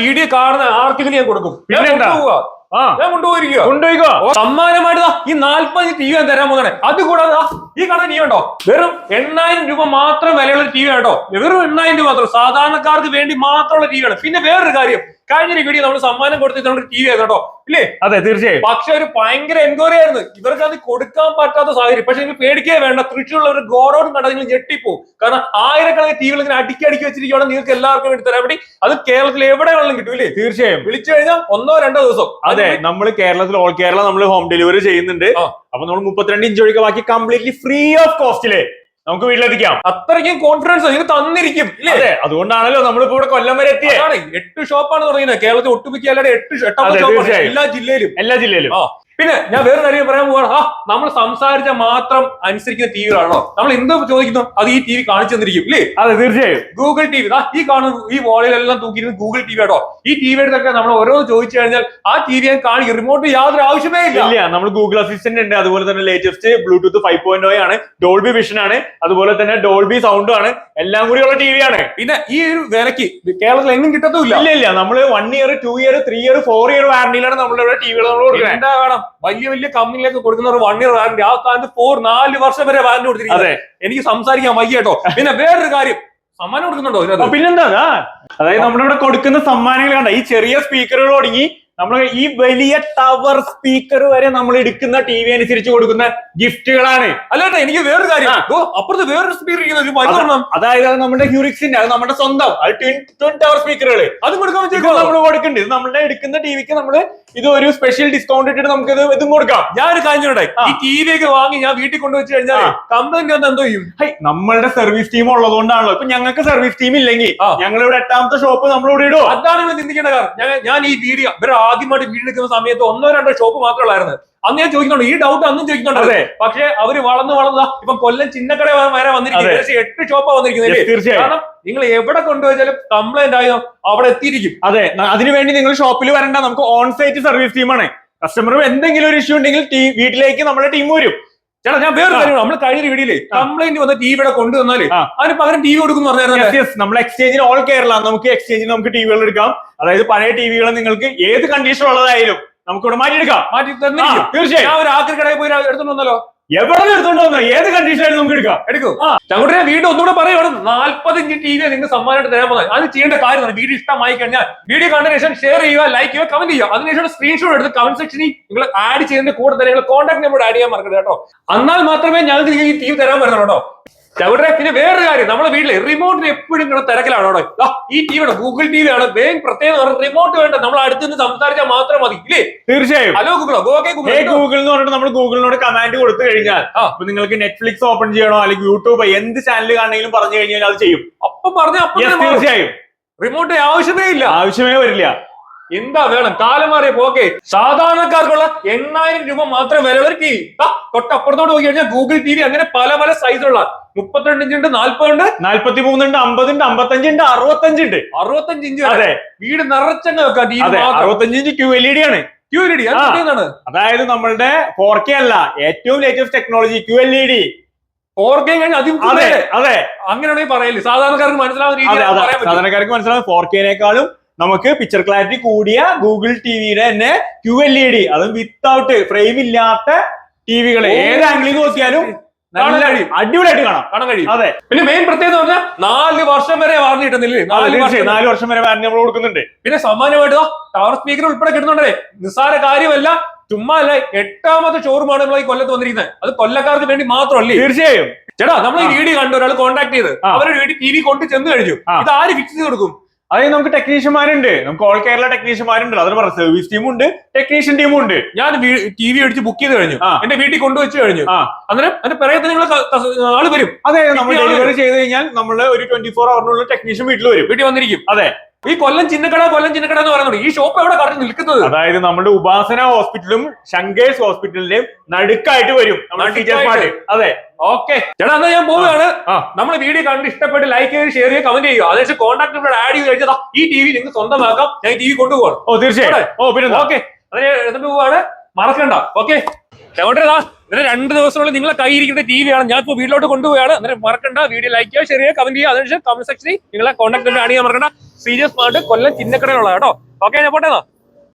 Video കാണുന്ന ആർക്കെങ്കിലും ഞാൻ കൊടുക്കും. ഞാൻ പിന്നെന്താ? കൊണ്ടുപോവുക. ആ. ഞാൻ കൊണ്ടുപോയിരിക്കുക. കൊണ്ടുപോയിക്കോ. സമ്മാനമായിട്ട് ദാ ഈ നാല്പത് ടി വി ഞാൻ തരാൻ പോകുന്നത് അതുകൂടാതെ ദാ ഈ കാണുന്ന ടി വി ഉണ്ടോ വെറും എണ്ണായിരം രൂപ മാത്രം വിലയുള്ള ടി വി കേട്ടോ. വെറും എണ്ണായിരം രൂപ മാത്രം. സാധാരണക്കാർക്ക് വേണ്ടി മാത്രമുള്ള ടി ആണ്. പിന്നെ വേറൊരു കാര്യം. കഴിഞ്ഞ ഒരു വീഡിയോ നമ്മൾ സമ്മാനം കൊടുത്തിട്ടുണ്ട് ടി വി ആയിരുന്നു കേട്ടോ. ഇല്ലേ? അതെ തീർച്ചയായും. പക്ഷെ ഒരു ഭയങ്കര എൻക്വയറി ആയിരുന്നു. ഇവർക്ക് അത് കൊടുക്കാൻ പറ്റാത്ത സാഹചര്യം. പക്ഷെ നിങ്ങൾ പേടിക്കേ വേണ്ട. തൃശ്ശൂരുള്ള ഒരു ഗോറോഡ് കണ്ടാൽ നിങ്ങൾ ഞെട്ടിപ്പോ കാരണം ആയിരക്കണക്കിന് ടി വി ഇങ്ങനെ അടുക്കി അടുക്കി വെച്ചിരിക്കുകയാണ് നിങ്ങൾക്ക് എല്ലാവർക്കും എടുത്തു തരാൻ വേണ്ടി. അത് കേരളത്തിൽ എവിടെ വെള്ളം കിട്ടും ഇല്ലേ? തീർച്ചയായും. വിളിച്ചു കഴിഞ്ഞാൽ ഒന്നോ രണ്ടോ ദിവസം. അതെ നമ്മൾ കേരളത്തിൽ ഓൾ കേരള നമ്മൾ ഹോം ഡെലിവറി ചെയ്യുന്നുണ്ട്. അപ്പൊ നമ്മൾ മുപ്പത്തിരണ്ട് ഇഞ്ച് ഒഴികെ ബാക്കി കംപ്ലീറ്റ്ലി ഫ്രീ ഓഫ് കോസ്റ്റിൽ നമുക്ക് വീട്ടിലെത്തിക്കാം. അത്രയ്ക്കും കോൺഫിഡൻസ് നിങ്ങൾക്ക് തന്നിരിക്കും അതെ അതുകൊണ്ടാണല്ലോ നമ്മളിപ്പോ ഇവിടെ കൊല്ലം വരെ എത്തിയേ. അതാണ് എട്ട് ഷോപ്പാണ് തുടങ്ങിയത്. കേരളത്തിൽ ഒട്ടുമിക്ക എല്ലാവരും എട്ട് എല്ലാ ജില്ലയിലും. എല്ലാ ജില്ലയിലും. ആ. പിന്നെ ഞാൻ വേറെ കാര്യം പറയാൻ പോവാണ്. ആ നമ്മൾ സംസാരിച്ച മാത്രം അനുസരിക്കുന്ന ടി വികളാണോ? നമ്മൾ എന്ത് ചോദിക്കുന്നു അത് ഈ ടി വി കാണിച്ചു തന്നിരിക്കും ഇല്ലേ? അതെ തീർച്ചയായും. ഗൂഗിൾ ടി വി ഈ കാണുന്ന ഈ വോളിലെല്ലാം തൂക്കിയിരുന്നു ഗൂഗിൾ ടി വി ആട്ടോ ഈ ടി വി എടുത്തൊക്കെ നമ്മൾ ഓരോന്ന് ചോദിച്ചു കഴിഞ്ഞാൽ ആ ടി വി ഞാൻ കാണിക്കും. റിമോട്ട് യാതൊരു ആവശ്യമേ ഇല്ല. ഇല്ല നമ്മൾ ഗൂഗിൾ അസിസ്റ്റന്റ് ഉണ്ട്. അതുപോലെ തന്നെ ലേറ്റസ്റ്റ് ബ്ലൂടൂത്ത് ഫൈവ് പോയിന്റ് ആണ് ഡോൾബി വിഷൻ ആണ് അതുപോലെ തന്നെ ഡോൾബി സൗണ്ടും ആണ് എല്ലാം കൂടി ഉള്ള ടി വി ആണ്. പിന്നെ ഈ ഒരു വിലക്ക് കേരളത്തിൽ എങ്ങും കിട്ടത്തുമില്ല. ഇല്ല ഇല്ല നമ്മൾ one year two year three year four year വാറണ്ടിയിലാണ് നമ്മളിവിടെ ടിവികൾ നമ്മൾ കൊടുക്കുന്നത്. എന്താ വേണം? വലിയ വലിയ കമ്പനിയിലേക്ക് കൊടുക്കുന്ന ഒരു വൺ ഇയർ വാറന്റി ആ സ്ഥാനത്ത് ഫോർ നാല് വർഷം വരെ വാറന്റി കൊടുത്തിരിക്കുന്നത്. എനിക്ക് സംസാരിക്കാൻ വയ്യ കേട്ടോ. പിന്നെ വേറൊരു കാര്യം. സമ്മാനം കൊടുക്കുന്നുണ്ടോ പിന്നെന്താ അതായത് നമ്മളിവിടെ ഇവിടെ കൊടുക്കുന്ന സമ്മാനങ്ങൾ കണ്ട? ഈ ചെറിയ സ്പീക്കറുകൾ തുടങ്ങി നമ്മൾ ഈ വലിയ ടവർ സ്പീക്കർ വരെ നമ്മൾ എടുക്കുന്ന ടി വി അനുസരിച്ച് കൊടുക്കുന്ന ഗിഫ്റ്റുകളാണ്. അല്ലാട്ടെ എനിക്ക് വേറൊരു കാര്യം. അപ്പുറത്ത് വേറൊരു സ്പീക്കർ. അതായത് അത് നമ്മുടെ ഹ്യൂറിക്സിന്റെ അത് നമ്മുടെ സ്വന്തം അത് ട്വിൻ ട്വിൻ ടവർ സ്പീക്കറുകൾ അത് കൊടുക്കാൻ നമ്മൾ കൊടുക്കുന്നുണ്ട് നമ്മളുടെ നമ്മുടെ എടുക്കുന്ന ടിവിക്ക് നമ്മൾ ഇത് ഒരു സ്പെഷ്യൽ ഡിസ്കൗണ്ട് ഇട്ടിട്ട് നമുക്ക് ഇത് ഇതും കൊടുക്കാം. ഞാൻ ഒരു കാര്യം ചോട്ടെ ഈ ടി വി ഒക്കെ വാങ്ങി ഞാൻ വീട്ടിൽ കൊണ്ടുവച്ച് കഴിഞ്ഞാൽ കമ്പനി കംപ്ലൈന്റ് വന്ന് എന്തോ ചെയ്യും? നമ്മളുടെ സർവീസ് ടീം ഉള്ളതുകൊണ്ടാണല്ലോ. ഇപ്പൊ ഞങ്ങൾക്ക് സർവീസ് ടീം ഇല്ലെങ്കിൽ ഞങ്ങൾ ഇവിടെ എട്ടാമത്തെ ഷോപ്പ് നമ്മളിവിടെ ഇടും അതാണ് ഇവിടെ ചിന്തിക്കേണ്ട കാരണം ഞാൻ ഈ വീഡിയോ ഇവർ ആദ്യമായിട്ട് വീഡിയോ എടുക്കുന്ന സമയത്ത് ഒന്നോ രണ്ടോ ഷോപ്പ് മാത്രമേ ഉള്ളായിരുന്നു അന്ന് ഞാൻ ചോദിക്കുന്നുണ്ട് ഈ ഡൗട്ട് അന്നും ചോദിക്കുന്നുണ്ട്. പക്ഷെ പക്ഷേ അവർ വളർന്ന് വളർന്ന ഇപ്പൊ കൊല്ലം ചിന്നക്കട വരെ വന്നിരിക്കുന്നത്. എട്ട് ഷോപ്പാ വന്നിരിക്കുന്നത്. തീർച്ചയായും. നിങ്ങൾ എവിടെ കൊണ്ടുവച്ചാലും കംപ്ലൈന്റ് ആയോ അവിടെ എത്തിയിരിക്കും. അതെ അതിനുവേണ്ടി നിങ്ങൾ ഷോപ്പിൽ വരണ്ട. നമുക്ക് ഓൺ സൈറ്റ് സർവീസ് ടീമാണ് കസ്റ്റമർ എന്തെങ്കിലും ഒരു ഇഷ്യൂ ഉണ്ടെങ്കിൽ ടീം വീട്ടിലേക്ക് നമ്മുടെ ടീം വരും. ചേട്ടാ ഞാൻ വേറെ. കാര്യം നമ്മൾ കഴിഞ്ഞ വീഡിയോയിലെ. കംപ്ലൈന്റ് വന്ന ടിവിയുടെ കൊണ്ടുവന്നാൽ ആ. അതിന് പകരം ടി വി കൊടുക്കുന്നു പറഞ്ഞാൽ നമ്മൾ എക്സ്ചേഞ്ചിന് ഓൾ കേരള നമുക്ക് എക്സ്ചേഞ്ചിന് നമുക്ക് ടിവികൾ എടുക്കാം. അതായത് പഴയ ടിവികൾ നിങ്ങൾക്ക് ഏത് കണ്ടീഷൻ ഉള്ളതായാലും നമുക്ക് ഇവിടെ മാറ്റിയെടുക്കാം. മാറ്റി തന്നെ തീർച്ചയായും. ഞാൻ ഒരു ആക്രി കടയിൽ പോയി എടുത്തോണ്ട് വന്നല്ലോ. എവിടെ എടുത്തോണ്ട് ഏത് കണ്ടീഷൻ ആയാലും നമുക്ക് എടുക്കാം. എടുക്കും. ഞങ്ങളുടെ വീട് വീണ്ടും ഒന്നുകൂടെ പറയുകയാണ് നാല്പത്തഞ്ച് ടി വി നിങ്ങൾ സമ്മാനമായിട്ട് തരാൻ പോകുന്നത്. അത് ചെയ്യേണ്ട കാര്യമാണ് വീഡിയോ ഇഷ്ടമായി കഴിഞ്ഞാൽ വീഡിയോ കണ്ട ശേഷം ഷെയർ ചെയ്യുക ലൈക്ക് ചെയ്യുക കമന്റ് ചെയ്യുക. അതിനുശേഷം സ്ക്രീൻഷോട്ട് എടുത്ത് കമന്റ് സെക്ഷനിൽ നിങ്ങൾ ആഡ് ചെയ്യുന്ന കൂടെ തന്നെ നിങ്ങൾ കോൺടാക്ട് നമ്പർ ആഡ് ചെയ്യാൻ മറക്കരുത് കേട്ടോ. എന്നാൽ മാത്രമേ ഞങ്ങൾക്ക് ഈ ടി വി തരാൻ പറ്റുള്ളൂ കേട്ടോ. ചവിട്ടെ പിന്നെ വേറൊരു കാര്യം. നമ്മുടെ വീട്ടിൽ റിമോട്ടിന് എപ്പോഴും ഇങ്ങനെ തിരക്കിലാണ് അവിടെ. ഈ ടി വിയുടെ ഗൂഗിൾ ടി വി ആണ് വേഗം പ്രത്യേകം റിമോട്ട് വേണ്ട. നമ്മൾ അടുത്ത് നിന്ന് സംസാരിച്ചാൽ മാത്രം മതി. ഇല്ലേ? തീർച്ചയായും. ഹലോ ഗൂഗിളോ ഗോക്കെ ഹേ ഗൂഗിൾ ഗൂഗിൾ എന്ന് പറഞ്ഞിട്ട് നമ്മൾ ഗൂഗിളിനോട് കമാൻഡ് കൊടുത്തു കഴിഞ്ഞാൽ നിങ്ങൾക്ക് നെറ്റ്ഫ്ലിക്സ് ഓപ്പൺ ചെയ്യണോ? അല്ലെങ്കിൽ യൂട്യൂബ് എന്ത് ചാനൽ കാണണമെങ്കിലും പറഞ്ഞു കഴിഞ്ഞാൽ അത് ചെയ്യും. അപ്പൊ പറഞ്ഞു തീർച്ചയായും. റിമോട്ട് ആവശ്യമേ ഇല്ല. ആവശ്യമേ വരില്ല. എന്താ വേണം? കാലം മാറിയ പോക്കെ സാധാരണക്കാർക്കുള്ള എണ്ണായിരം രൂപ മാത്രം വില ഒരു തൊട്ടപ്പുറത്തോട് തൊട്ടപ്പുറത്തോട്ട് പോയി കഴിഞ്ഞാൽ ഗൂഗിൾ ടി വി അങ്ങനെ പല പല സൈസുള്ള മുപ്പത്തിരണ്ട് ഇഞ്ച് ഉണ്ട് നാല്പത് ഉണ്ട് നാല്പത്തി മൂന്നുണ്ട് അമ്പതുണ്ട് അമ്പത്തഞ്ച് ഉണ്ട് അറുപത്തഞ്ച് ഉണ്ട്. അറുപത്തഞ്ച് ഇഞ്ച് അതെ. വീട് നിറച്ചങ്ങ് വെക്കാം അറുപത്തഞ്ച് inch Q L E D ആണ്. ക്യൂ എൽ ഇ ഡി അതായത് നമ്മളുടെ ഫോർ കെ അല്ല ഏറ്റവും latest technology Q L E D four K കഴിഞ്ഞാൽ അതിൽ അതെ. അതെ. അങ്ങനെയാണെങ്കിൽ പറയല്ലേ സാധാരണക്കാർക്ക് മനസ്സിലാവുന്ന രീതിയിൽ സാധാരണക്കാർക്ക് മനസ്സിലാവും ഫോർ കെനേക്കാളും നമുക്ക് പിക്ചർ ക്ലാരിറ്റി കൂടിയ ഗൂഗിൾ ടിവിയുടെ തന്നെ ക്യൂ എൽ ഇ ഡി അതും വിത്തൗട്ട് ഫ്രെയിം ഇല്ലാത്ത ടിവികൾ. ഏത് ആംഗിളിൽ നോക്കിയാലും കാണാൻ നല്ല കഴിയും. അടിപൊളിയായിട്ട് കാണാം. കാണാൻ കഴിയും. അതെ. പിന്നെ മെയിൻ പ്രത്യേകത പറഞ്ഞാൽ നാല് വർഷം വരെ വാറണ്ടി കിട്ടുന്നില്ലേ? നാല് വർഷം. നാല് വർഷം വരെ വാറന്റി നമ്മൾ കൊടുക്കുന്നുണ്ട്. പിന്നെ സമാനമായിട്ട് ടവർ സ്പീക്കർ ഉൾപ്പെടെ കിട്ടുന്നുണ്ടേ നിസ്സാര കാര്യമല്ല. ചുമ്മാ അല്ല എട്ടാമത്തെ ഷോറൂമാണ് നമ്മൾ ഈ കൊല്ലത്ത് വന്നിരിക്കുന്നത്. അത് കൊല്ലക്കാർക്ക് വേണ്ടി മാത്രമല്ലേ? തീർച്ചയായും. ചേട്ടാ നമ്മൾ ഈ വീഡിയോ കണ്ടു ഒരാൾ കോൺടാക്ട് ചെയ്ത്. അവരുടെ വീട്ടിൽ ടി വി കൊണ്ട് ചെന്ന് കഴിഞ്ഞു. ഇത് ആര് ഫിക്സ് ചെയ്ത് കൊടുക്കും? അതായത് നമുക്ക് ടെക്നീഷ്യന്മാരുണ്ട് നമുക്ക് ഓൾ കേരള ടെക്നീഷ്യന്മാരുണ്ട് അതിന് പറഞ്ഞ സർവീസ് ടീമും ഉണ്ട് ടെക്നീഷ്യൻ ടീമും ഉണ്ട്. ഞാൻ ടി വി അടിച്ച് ബുക്ക് ചെയ്ത് കഴിഞ്ഞു. എന്റെ വീട്ടിൽ കൊണ്ടുവച്ച് കഴിഞ്ഞു. അങ്ങനെ അന്നേരം അതിന്റെ പിറകെ നിങ്ങൾ ആൾ വരും. അതെ നമ്മൾ ഡെലിവറി ചെയ്ത് കഴിഞ്ഞാൽ നമ്മൾ ഒരു ട്വന്റി ഫോർ അവറിനുള്ള ടെക്നീഷ്യൻ വീട്ടിൽ വരും. വീട്ടിൽ വന്നിരിക്കും. അതെ. ഈ കൊല്ലം ചിന്നക്കട കൊല്ലം ചിന്നക്കട എന്ന് പറയുന്നത് ഈ ഷോപ്പ് എവിടെ കടന്ന് നിൽക്കുന്നത്? അതായത് നമ്മുടെ ഉപാസന ഹോസ്പിറ്റലും ശങ്കേഴ്സ് ഹോസ്പിറ്റലിന്റെയും നടുക്കായിട്ട് വരും അതെ. ഓക്കെ. ചേട്ടാ എന്നാ ഞാൻ പോവുകയാണ്. ആ. നമ്മൾ വീഡിയോ കണ്ട് ഇഷ്ടപ്പെട്ട് ലൈക്ക് ചെയ്ത് ഷെയർ ചെയ്യുക കമന്റ് ചെയ്യുക. അതിനുശേഷം കോൺടാക്ട് നമ്പർ ആഡ് ചെയ്ത് കഴിഞ്ഞാൽ ഈ ടി വി നിങ്ങൾക്ക് സ്വന്തമാക്കാം. ഞാൻ ടി വി കൊണ്ടുപോകണം ഓ തീർച്ചയായും. ഓ പിന്നെ ഓക്കെ. അതിന് എന്നിട്ട് പോവാണ്. മറക്കണ്ട. ഓക്കെ. അതുകൊണ്ടാ ഇതിന് രണ്ട് ദിവസത്തിനുള്ളിൽ നിങ്ങളെ കയ്യിരിക്കുന്ന ടി വി ആണ്. ഞാൻ ഇപ്പോൾ വീട്ടിലോട്ട് കൊണ്ടുപോയാണ് അന്നേരം മറക്കണ്ട. വീഡിയോ ലൈക്ക് ചെയ്യുക ഷെയർ ചെയ്യുക കമന്റ് ചെയ്യുക. അതിനുശേഷം കമന്റ് സെക്ഷനിൽ നിങ്ങളെ കോൺടാക്ട് ആഡ് ചെയ്യാൻ മറക്കണ്ട. സീരിയസ് സ്മാർട്ട് കൊല്ലം ചിന്നക്കടയിലുള്ള കേട്ടോ. ഓക്കെ ഞാൻ പോട്ടെന്നാ